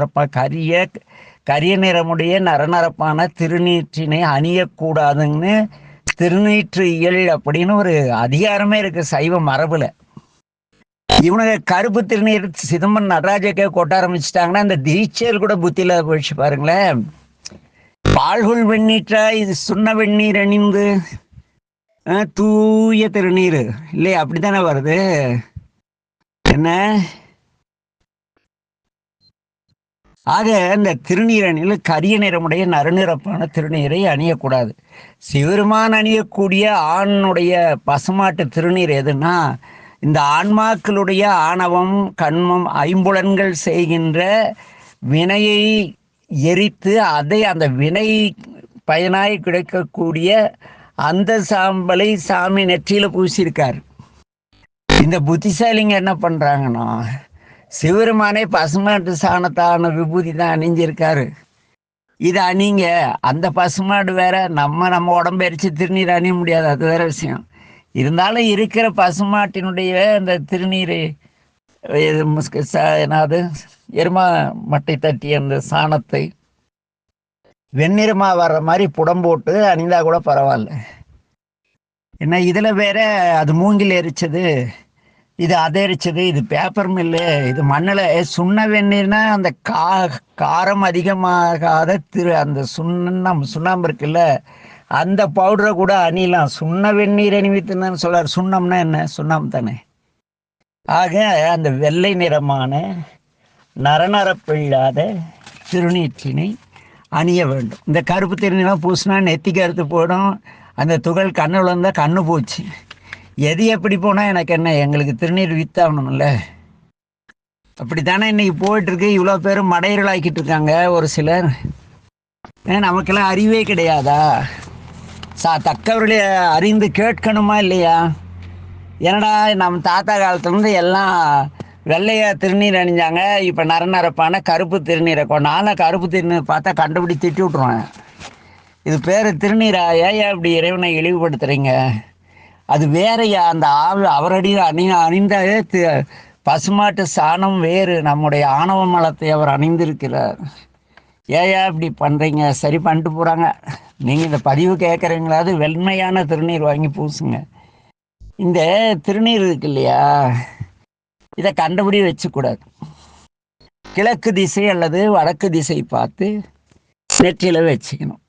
கரிய கரிய நிறமுடைய நரநரப்பான திருநீற்றினை அணியக்கூடாதுன்னு திருநீற்று இயல் அப்படின்னு ஒரு அதிகாரமே இருக்கு சைவ மரபுல. இவனுங்க கருப்பு திருநீர் சிதம்பரம் நடராஜக்கே கொட்ட ஆரம்பிச்சிட்டாங்கன்னா அந்த தீட்சையில் கூட புத்தியில போயிடுச்சு பாருங்களேன். பால்குள் வெண்ணீற்றா இது சுண்ண வெந்நீர் அணிந்து தூய திருநீர். இல்லையா அப்படித்தானே வருது? என்ன? ஆக இந்த திருநீரணியில் கரிய நிறமுடைய நறுநிறப்பான திருநீரை அணியக்கூடாது. சிவருமான் அணியக்கூடிய ஆணுடைய பசுமாட்டு திருநீர் எதுன்னா இந்த ஆன்மாக்களுடைய ஆணவம் கண்மம் ஐம்புலன்கள் செய்கின்ற வினையை எரித்து அதை அந்த வினை பயனாய் கிடைக்கக்கூடிய அந்த சாம்பலை சாமி நெற்றியில் பூசியிருக்கார். இந்த புத்திசாலிங்க என்ன பண்ணுறாங்கன்னா சிவருமானே பசுமாட்டு சாணத்தான விபூதி தான் அணிஞ்சிருக்காரு. இது அணிங்க. அந்த பசுமாடு வேற நம்ம நம்ம உடம்பு எரிச்சு திருநீர் அணிய முடியாது. அது வேற விஷயம். இருந்தாலும் இருக்கிற பசுமாட்டினுடைய அந்த திருநீரை இது என்னது? எருமா மட்டை தட்டி அந்த சாணத்தை வெண்ணிறமா வர்ற மாதிரி புடம் போட்டு அணிந்தா கூட பரவாயில்ல. என்ன இதில் வேற அது மூங்கில் எரிச்சது. இது அதிரிச்சது இது பேப்பர் மில்லு இது மண்ணில் சுண்ண வெந்நீர்னா அந்த கா காரம் அதிகமாகாத திரு அந்த சுண்ணம் சுண்ணாம்பு இருக்குல்ல அந்த பவுடரை கூட அணியலாம். சுண்ண வெந்நீர் அணிவித்துன்னு சொல்கிறார் சுண்ணம்னா என்ன? சுண்ணம் தானே. ஆக அந்த வெள்ளை நிறமான நரநரப்பில்லாத திருநீற்றினை அணிய வேண்டும். இந்த கருப்பு திருநீலாம் பூசினா நெத்தி கருத்து போயிடும் அந்த துகள் கண்ணு விழுந்தால் கண்ணு போச்சு. எது எப்படி போனால் எனக்கு என்ன? எங்களுக்கு திருநீர் வித்தாகணும்ல. அப்படித்தானே இன்னைக்கு போயிட்டுருக்கு. இவ்வளோ இவ்வளோ பேர் மடையர்களாக்கிட்டு இருக்காங்க ஒரு சிலர். ஏன் நமக்கெல்லாம் அறிவே கிடையாதா? சா தக்கவர்களை அறிந்து கேட்கணுமா இல்லையா? என்னடா நம்ம தாத்தா காலத்துலேருந்து எல்லாம் வெள்ளையா திருநீர் அணிஞ்சாங்க. இப்போ நர நரப்பான கருப்பு திருநீரை கொண்டாலும் கருப்பு திருநீர் பார்த்தா கண்டுபிடி திட்டி விட்ருவேன் இது பேர் திருநீரா? ஏன் இப்படி இறைவனை இழிவுபடுத்துகிறீங்க அது வேறையா அந்த ஆள் அவரடி அணி அணிந்த பசுமாட்டு சாணம் வேறு நம்முடைய ஆணவ மலத்தை அவர் அணிந்திருக்கிறார். ஏயா இப்படி பண்ணுறீங்க சரி பண்ணிட்டு போகிறாங்க நீங்கள் இந்த பதிவு கேட்குறீங்களாவது வெண்மையான திருநீர் வாங்கி பூசுங்க. இந்த திருநீர் இருக்கு இல்லையா? இதை கண்டபடி வச்சுக்கூடாது கிழக்கு திசை அல்லது வடக்கு திசை பார்த்து நெற்றியில் வச்சுக்கணும்.